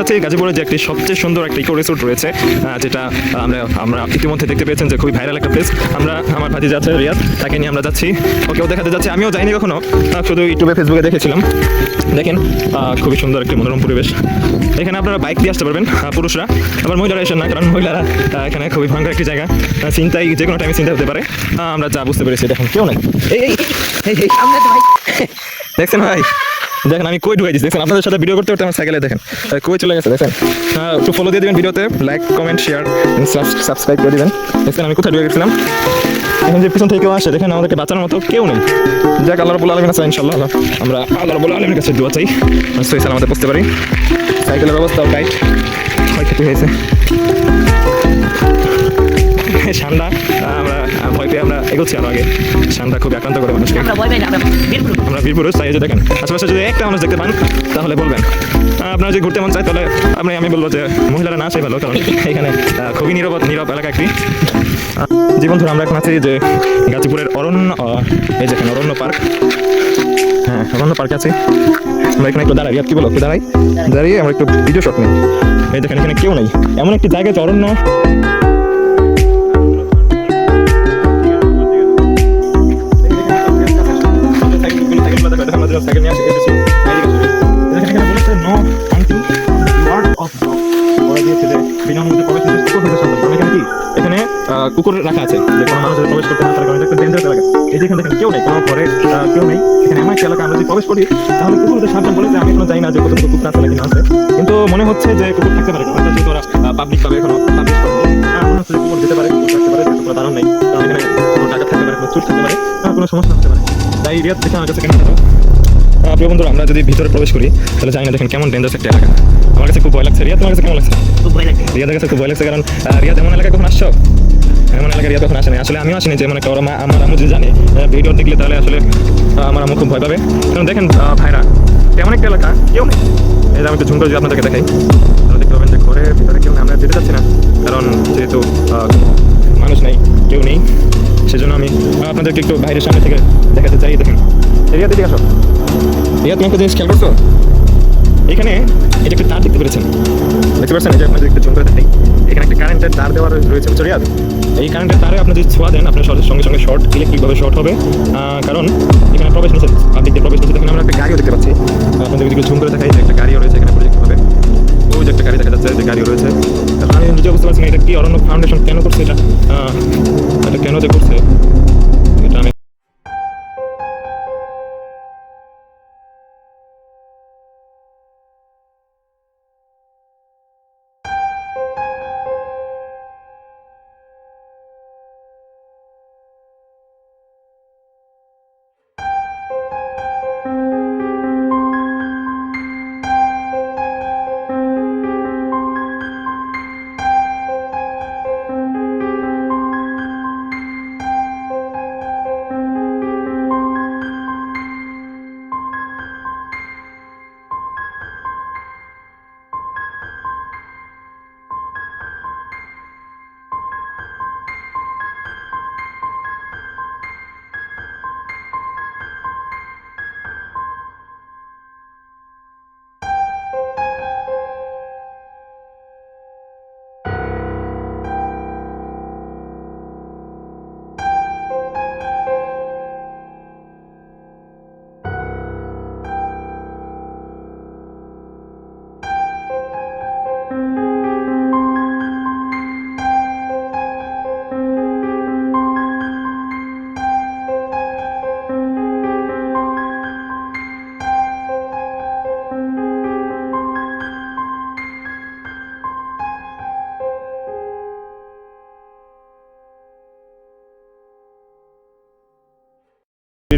যাচ্ছি গাজীপুরে যে একটি সবচেয়ে সুন্দর একটা ইকো রিসোর্ট রয়েছে যেটা আমরা আমরা ইতিমধ্যে দেখতে পেয়েছেন যে খুবই ভাইরাল একটা প্লেস আমরা আমার ভাতি যাচ্ছে রিয়াদ তাকে নিয়ে আমরা যাচ্ছি ওকেও দেখাতে যাচ্ছি আমিও যাইনি কখনো শুধু ইউটিউবে ফেসবুকে দেখেছিলাম দেখেন খুবই সুন্দর একটি মনোরম পরিবেশ এখানে আপনারা বাইক দিয়ে আসতে পারবেন পুরুষরা আবার মহিলারা এসেন না কারণ মহিলারা এখানে খুবই ভয়ঙ্কর একটি জায়গা চিন্তাই যে কোনো টাইমে চিন্তা হতে পারে আমরা যা বুঝতে পেরেছি দেখেন কেউ নাই এই দেখছেন ভাই দেখেন, আমি কই ঢুকাই দিচ্ছি দেখেন, আপনাদের সাথে ভিডিও করতে করতে আমার সাইকেলে দেখেন। কই চলে গেছে, দেখেন। একটু ফলো দিয়ে দিবেন ভিডিওতে লাইক কমেন্ট শেয়ার সাবস্ক্রাইব করে দিবেন। দেখছেন আমি কোথায় ঢুকে গেছিলাম? এখন যে পিছন থেকে কেউ আসে, দেখেন, আমাদেরকে বাঁচানোর মতো কেউ নেই। যাক আল্লাহ রবুল আলমিন আছে ইনশাল্লাহ আমরা আল্লাহ রবুল আলমীর কাছে দোয়া চাই। সই সালামতে পৌঁছতে পারি। সাইকেলের অবস্থাও টাইট ক্ষয়ক্ষতি হয়েছে। ঠান্ডা আমরা ভয় পেয়ে আমরা এগোচ্ছি আরও আগে। ঠান্ডা খুব আক্রান্ত করে মানুষকে। আমরা বীরপুরুষ। তাই যে দেখেন আশেপাশে যদি একটা মানুষ দেখতে পান তাহলে বলবেন। আপনারা যদি ঘুরতে মন চায় তাহলে আপনি আমি বলব যে মহিলারা না আসে ভালো কারণ এখানে খুবই নীরব নীরব এলাকা একটি। আহ, জি বন্ধুরা আমরা এখন আছি যে গাজীপুরের অরণ্য এই যে এখানে অরণ্য পার্ক। হ্যাঁ অরণ্য পার্কে আছি। আমরা এখানে একটু দাঁড়াই কি বলো একটু দাঁড়াই? দাঁড়িয়ে আমরা একটু ভিডিও শট নিই। এই দেখেন এখানে কেউ নেই। এমন একটি জায়গা যে অরণ্য। কুকুর রাখা আছে। যে কোনো মানুষ প্রবেশ করতে না কারণ একটা ডেঞ্জারাস এলাকা এই যে এখানে দেখেন কেউ নেই কোনো ঘরে কেউ নেই। এখানে এমন একটা এলাকা আমরা যদি প্রবেশ করি তাহলে কুকুরদের সাবধান বলেছে আমি এখনও জানি না যে কতটুকু কুকুর আছে নাকি না আছে। কিন্তু মনে হচ্ছে যে কুকুর থাকতে পারে কারণ যেহেতু ওরা পাবলিক পাবে এখনও পাবলিশ করবে আহ, মনে হচ্ছে কুকুর যেতে পারে কুকুর থাকতে পারে কোনো দারণ নেই। এখানে কোনো টাকা থাকতে পারে কোনো চুর থাকতে পারে কোনো সমস্যা হতে পারে। তাই রিয়াদ দেখে আমার কাছে কেন প্রিয় বন্ধুরা আমরা যদি ভিতরে প্রবেশ করি তাহলে জানি না দেখেন কেমন ডেঞ্জারাস একটা এলাকা। আমার কাছে খুব ভয় লাগছে। রিয়াদ তোমার কাছে কেমন লাগছে? খুব ভয় লাগে রিয়াদের কাছে খুব ভয় লাগছে কারণ রিয়াদ এমন এলাকায় কখন আসছো? এমন এলাকায় রিয়াদ কখন আসেনি? আসলে আমিও আসিনি যে মানে ওরা আমার আম্মু যদি জানে ভিডিও দেখলে তাহলে আসলে আমার আম্মু খুব ভয় পাবে। কারণ দেখেন ভাইরা তেমন একটা এলাকা কেউ নেই। এই যে আমি একটু ঝুম করে যদি আপনাদেরকে দেখাই তাহলে দেখতে পাবেন যে ঘরের ভিতরে কেউ আমরা যেতে চাচ্ছি না কারণ যেহেতু মানুষ নেই কেউ নেই সেজন্য আমি আপনাদেরকে একটু বাইরের সামনে থেকে দেখাতে চাই। দেখেন রিয়া দিকে আসো। রিয়া তুমি একটা জিনিস খেয়াল করছ? এখানে এটা একটা তার দেখতে পেরেছেন। দেখতে পাচ্ছেন, এই যে আপনাদের একটু জুম করে এখানে একটা কারেন্টের তার দেওয়া রয়েছে, বুঝছ রিয়াদ? এই কারেন্টের তারে আপনি যদি ছোঁয়া দেন, আপনার সঙ্গে সঙ্গে সঙ্গে শর্ট ইলেকট্রিকভাবে শর্ট হবে। কারণ এখানে প্রবেশ নিষেধ। পাবলিক দিয়ে প্রবেশ নিষেধ, এখানে আমরা একটা গাড়িও দেখতে পাচ্ছি। আপনাদের যদি জুম করে দেখাই যে একটা গাড়িও রয়েছে এখানে প্রজেক্ট হবে ওই যে একটা গাড়ি দেখা যাচ্ছে, যে গাড়িও রয়েছে। আমি নিজে বুঝতে পারছি না, এটা কি অরণ্য ফাউন্ডেশন কেন করছে এটা? এটা কেন যে করছে?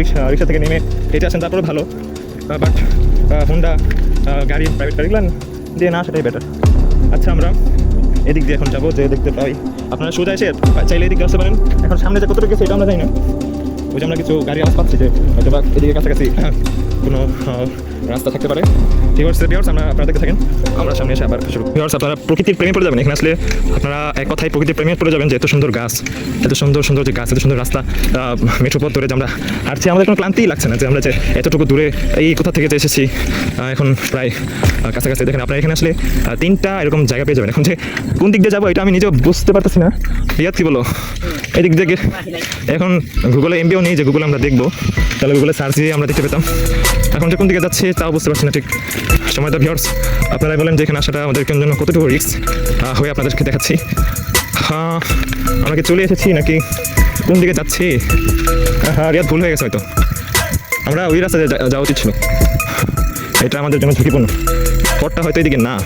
রিক্সা রিক্সা থেকে নেমে হেঁটে আসেন তারপরে ভালো। বাট হুন্ডা গাড়ি প্রাইভেট গাড়িগুলো দিয়ে না সেটাই বেটার আচ্ছা আমরা এদিক দিয়ে এখন যাব, যে দেখতে পাই। আপনারা সোজা এসে চাইলে এদিকে আসতে পারেন। এখন সামনে যে কতটুকু এটা আমরা জানি না। ওই যে আমরা কিছু গাড়ি আওয়াজ পাচ্ছি যে হয়তো বা এদিকে কাছাকাছি কোনো রাস্তা থাকতে পারে। ঠিক আছে ভিউয়ার্স আমরা আপনারা দেখতে থাকেন। আমরা সামনে এসে আবার শুরু ভিউয়ার্স আপনারা প্রকৃতির প্রেমে পড়ে যাবেন। এখানে আসলে আপনারা এক কথায় প্রকৃতির প্রেমে পড়ে যাবেন যে এত সুন্দর গাছ, এত সুন্দর সুন্দর যে গাছ, এত সুন্দর রাস্তা মেট্রো পথ ধরে যে আমরা হাঁটছি, আমাদের কোনো ক্লান্তিই লাগছে না যে আমরা যে এতটুকু দূরে এই কোথা থেকে যে এসেছি এখন প্রায় কাছাকাছি। দেখেন, আপনারা এখানে আসলে তিনটা এরকম জায়গা পেয়ে যাবেন। এখন যে কোন দিক দিয়ে যাব, এটা আমি নিজেও বুঝতে পারতেছি না। রিয়াদ, কি বলো? এদিক থেকে এখন গুগলে এমবিও নেই যে গুগলে আমরা দেখব, তাহলে গুগলে সার্চ দিয়ে আমরা দেখতে পেতাম। এখন যে কোন দিকে যাচ্ছে, তাও বুঝতে পারছি না ঠিক। সময় তো ভিওর্স আপনারাই বলেন যে এখানে আসাটা আমাদের জন্য কতটুকু রিস্ক হয়ে আপনাদেরকে দেখাচ্ছি। হ্যাঁ আমরা কি চলে এসেছি নাকি কোন দিকে যাচ্ছি? হ্যাঁ রিয়াদ, ভুল হয়ে গেছে হয়তো। আমরা ওই রাস্তায় যা- যাওয়া উচিত ছিল। এটা আমাদের জন্য ঝুঁকিপূর্ণ। পথটা হয়তো এদিকে না।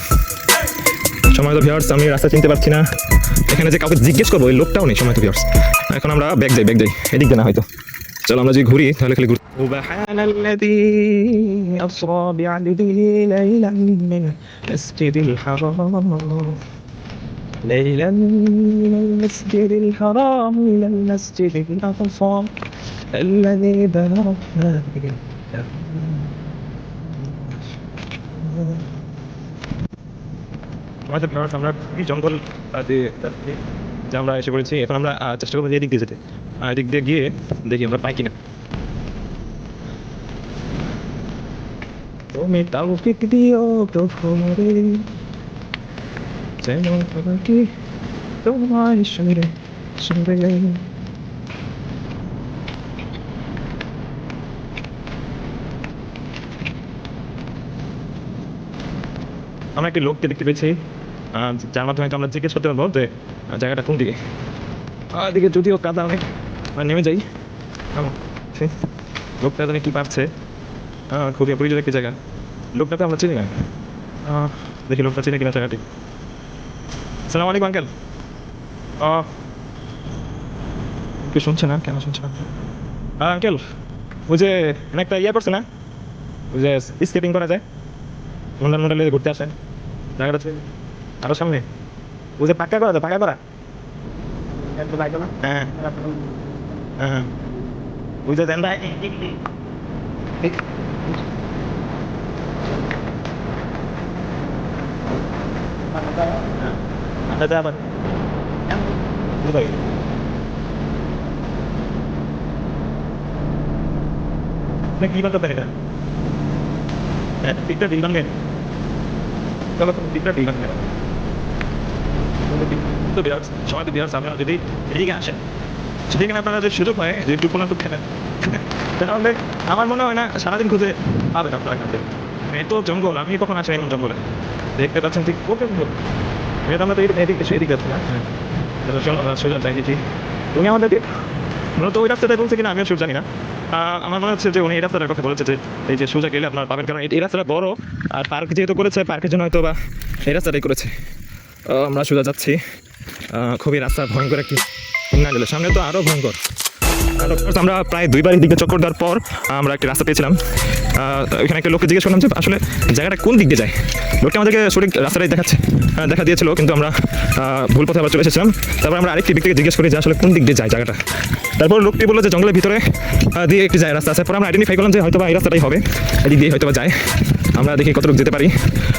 সময় তো ভিওর্স আমি রাস্তা চিনতে পারছি না। এখানে যে কাউকে জিজ্ঞেস করব, ওই লোকটাও নেই, সময় তো ভিওর্স এখন আমরা ব্যাগ যাই ব্যাগ যাই। এদিক না হয়তো। চলো আমরা যদি ঘুরি তাহলে খালি ঘুরি سبحان الذي أسرى بعبده ليلا من المسجد الحرام ليلا من المسجد الحرام إلى المسجد الأقصى الذي باركنا فيه আমাদের ভিউয়ার্স আমরা খুবই জঙ্গল আহ, দিয়ে যে আমরা এসে পড়েছি এখন আমরা চেষ্টা করব যে এদিক দিয়ে যেতে। আর এদিক দিয়ে গিয়ে দেখি আমরা পাই কিনা। তুমি দিও তো তোমাকে তোমার আমরা একটি লোককে দেখতে পেয়েছি। যার মাধ্যমে আমরা জিজ্ঞেস করতে পারব যে জায়গাটা কোন দিকে? এদিকে যদিও কাদা অনেক নেমে যাই। লোকটা জানি কি পাচ্ছে খুবই পরিচিত একটি জায়গা। লোকটা তো আমরা চিনি না। দেখি লোকটা চিনি কিনা জায়গাটি। সালাম আলাইকুম, আঙ্কেল। কি শুনছে না? কেন শুনছে না? আঙ্কেল, ওই যে একটা ইয়ে করছে না? ওই যে স্কেটিং করা যায়। মন্ডল মন্ডলে ঘুরতে আসেন। জায়গাটা আরও সামনে। ওই যে পাক্কা করা যায় পাক্কা করা? হ্যাঁ। হ্যাঁ। ওই যে দেন ভাই? আচ্ছা আবার। কোথায় আপনি কি করতে পারেন এটা? হ্যাঁ টিকটা দিলাম কেন চলো তো টিকটা দিলাম কেন তো বিরাট সময় তো বিরাট যদি এদিকে আসেন সেখানে আপনারা যে সুযোগ হয় যে একটু একটু খেলেন, তাহলে আমার মনে হয় না সারাদিন খুঁজে পাবেন আপনারা এখান থেকে। এত জঙ্গল, আমি কখন আসি এমন জঙ্গলে। দেখতে পাচ্ছেন ঠিক ওকে এটা আমরা তো এদিকে এদিকে যাচ্ছি সোজা দেখি। তুমি আমাদেরকে মূলত ওই রাস্তাটাই বলছে কিনা, আমিও ঠিক জানি না। আমার মনে হচ্ছে যে উনি এই রাস্তাটার কথা বলেছে যে এই যে সোজা গেলে আপনার পাবেন। কারণ এই- রাস্তাটা বড়, আর পার্ক যেহেতু করেছে, পার্কের জন্য হয়তো বা এই রাস্তাটাই করেছে। আমরা সোজা যাচ্ছি। খুবই রাস্তা ভয়ঙ্কর একটি না সামনে তো আরও ভয়ঙ্কর। আমরা প্রায় দুইবার দিকে চক্কর দেওয়ার পর আমরা একটি রাস্তা পেয়েছিলাম। ওইখানে একটা লোককে জিজ্ঞেস করলাম যে, আসলে জায়গাটা কোন দিক দিয়ে যায়? লোকটা আমাদেরকে সঠিক রাস্তাটাই দেখাচ্ছে দেখা দিয়েছিল, কিন্তু আমরা ভুল পথে আবার চলে এসেছিলাম। তারপর আমরা আরেকটি ব্যক্তিকে জিজ্ঞেস করি যে, আসলে কোন দিক দিয়ে যায় জায়গাটা? তারপর লোকটি বলল যে, জঙ্গলের ভিতরে দিয়ে একটি যায় রাস্তা আছে। পরে আমরা আইডেন্টিফাই করলাম যে হয়তো বা এই রাস্তাটাই হবে। এদিক দিয়ে হয়তো বা যায়। আমরা দেখি কতটুকু যেতে পারি।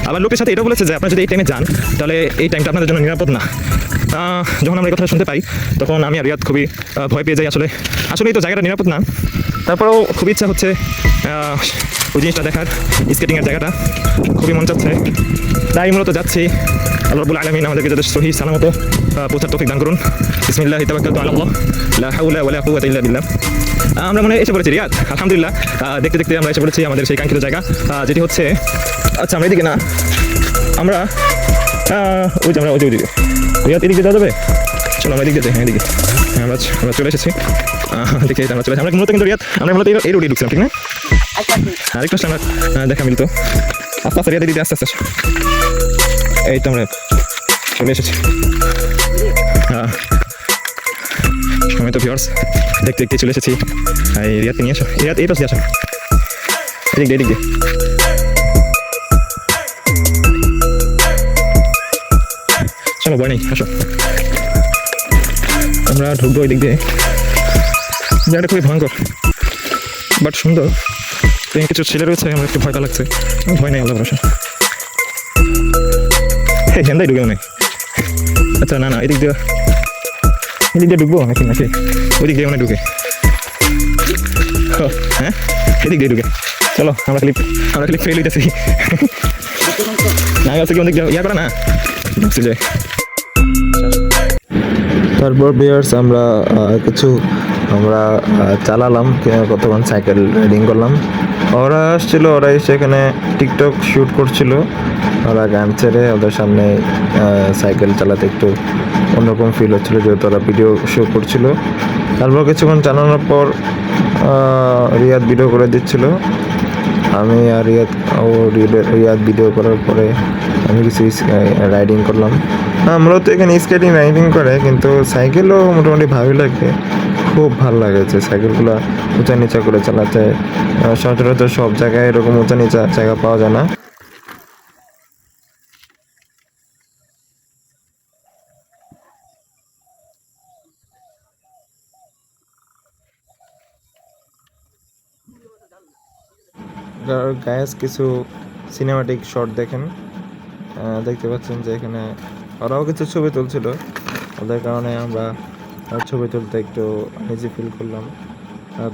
আবার লোকের সাথে এটাও বলেছে যে আপনারা যদি এই টাইমে যান, তাহলে এই টাইমটা আপনাদের জন্য নিরাপদ না। যখন আমরা এই কথা শুনতে পাই, তখন আমি আর রিয়াদ খুবই ভয় পেয়ে যাই আসলে। আসলে এই তো জায়গাটা নিরাপদ না। তারপরেও খুব ইচ্ছা হচ্ছে ওই জিনিসটা দেখার স্কেটিংয়ের জায়গাটা খুবই মন চাচ্ছে। তাই মূলত যাচ্ছি। আল্লাহ রবুল আলমিন আমাদেরকে যাদের সহি সালামত পৌঁছার তৌফিক দান করুন। বিসমিল্লাহ, তাওয়াক্কালতু আলা আল্লাহ, লা আমরা মনে এসে পড়েছি রিয়াদ, আলহামদুলিল্লাহ। দেখতে দেখতে আমরা এসে পড়েছি আমাদের সেই কাঙ্ক্ষিত জায়গা। যেটি হচ্ছে আচ্ছা আমরা এদিকে না, আমরা ওই যে আমরা, ওই যে ওইদিকে। রিয়াদ, এদিকে যাওয়া যাবে? চলো আমরা এদিকে যাই হ্যাঁ এদিকে। হ্যাঁ আমরা আমরা চলে এসেছি। দেখি, আমরা চলে এসেছি। আমরা মূলত কিন্তু রিয়াদ, আমরা মূলত এই- রোডে ঢুকছিলাম, ঠিক না? আরেকটু আহ, দেখা মিলতো। আস্তে আস্তে রিয়াদ দিদি আস্তে আস্তে। এই তো আমরা চলে এসেছি। আহ, আমি তো ভিওর্স দেখতে দেখতে চলে এসেছি। এই রিয়াদকে নিয়ে আসো। রিয়াদ এই পাশে আসো। এদিক দিয়ে এদিক দিয়ে। চলো ভয় নেই আসো। আমরা ঢুকবো ওই দিক দিয়ে। জায়গাটা খুবই ভয়ঙ্কর বাট সুন্দর। তো কিছু ছেলে রয়েছে? আমার একটু ভয়টা লাগছে। ভয় নেই আল্লাহ ভরসা। হ্যাঁ ঢুকে মনে আচ্ছা না না, এদিক দিয়ে। এদিক দিয়ে ঢুকবো নাকি নাকি? ওদিক দিয়ে মনে হয় ঢুকে। হ্যাঁ এদিক দিয়ে ঢুকে। চলো, আমরা খালি আমরা খালি ফেল হইতেছি। না গেছে কি অনেক ইয়া করে না। যায় তারপর বিয়ার্স আমরা কিছু, আমরা চালালাম কতক্ষণ সাইকেল রাইডিং করলাম। ওরা আসছিল, ওরা এসে এখানে টিকটক শ্যুট করছিল। ওরা গান ছেড়ে ওদের সামনে সাইকেল চালাতে একটু অন্যরকম ফিল হচ্ছিল, যেহেতু ওরা ভিডিও শো করছিল। তারপর কিছুক্ষণ চালানোর পর রিয়াদ ভিডিও করে দিচ্ছিল। আমি আর রিয়াদ, ও রিয়াদ- ভিডিও করার পরে আমি কিছু রাইডিং করলাম। হ্যাঁ মূলত এখানে স্কেটিং রাইডিং করে, কিন্তু সাইকেলও মোটামুটি ভালোই লাগে। খুব ভালো লাগেছে সাইকেলগুলো উঁচা নিচা করে চালাতে। সচরাচর সব জায়গায় এরকম উঁচা নিচা জায়গা পাওয়া যায় না। গায়েস কিছু সিনেমাটিক শট দেখেন। দেখতে পাচ্ছেন যে এখানে ওরাও কিছু ছবি তুলছিল। ওদের কারণে আমরা ছবি তুলতে একটু নিজে ফিল করলাম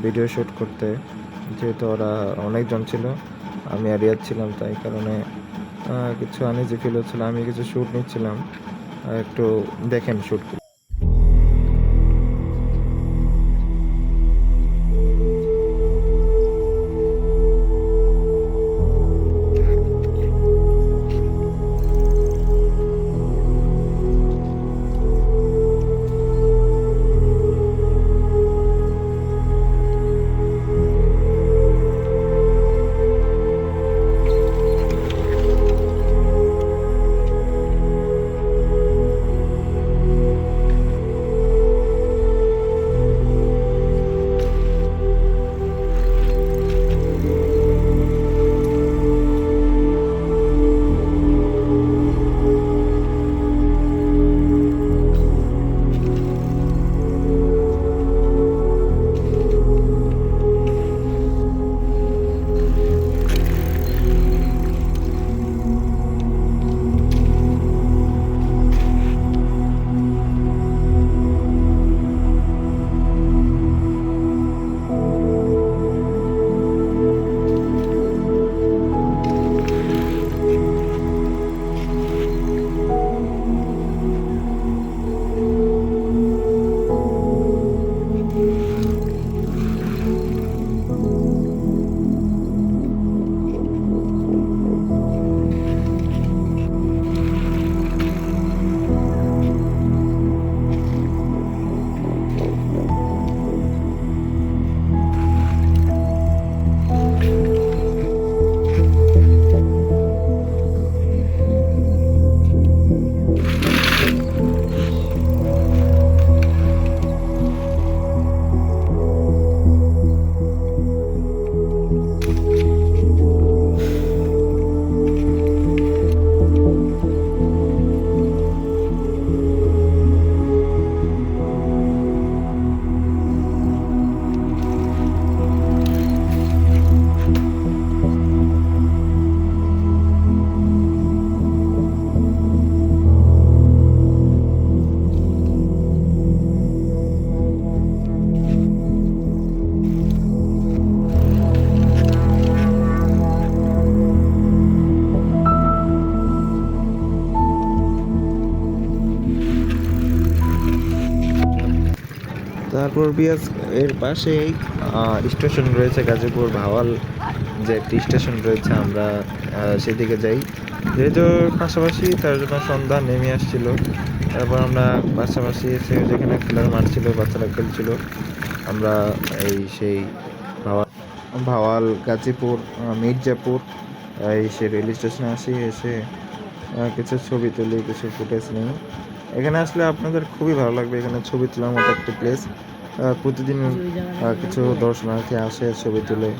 ভিডিও শ্যুট করতে। যেহেতু ওরা অনেকজন ছিল, আমি আর ছিলাম, তাই কারণে কিছু আনিজি ফিল হচ্ছিল। আমি কিছু শ্যুট নিচ্ছিলাম একটু দেখেন শ্যুট তারপর বিয়াস এর পাশেই স্টেশন রয়েছে গাজীপুর ভাওয়াল, যে একটি স্টেশন রয়েছে আমরা সেদিকে যাই। যেহেতু পাশাপাশি তার জন্য সন্ধ্যা নেমে আসছিল। তারপর আমরা পাশাপাশি এসে যেখানে খেলার মাঠ ছিল, বাচ্চারা খেলছিল, আমরা এই সেই ভাওয়াল ভাওয়াল গাজীপুর মির্জাপুর, এই সে রেল স্টেশনে আসি, এসে কিছু ছবি তুলি, কিছু ফুটেজ নিই। এখানে আসলে আপনাদের খুবই ভালো লাগবে, এখানে ছবি তোলার মতো একটি প্লেস প্রতিদিন কিছু দর্শনার্থী আসে ছবি তুলে।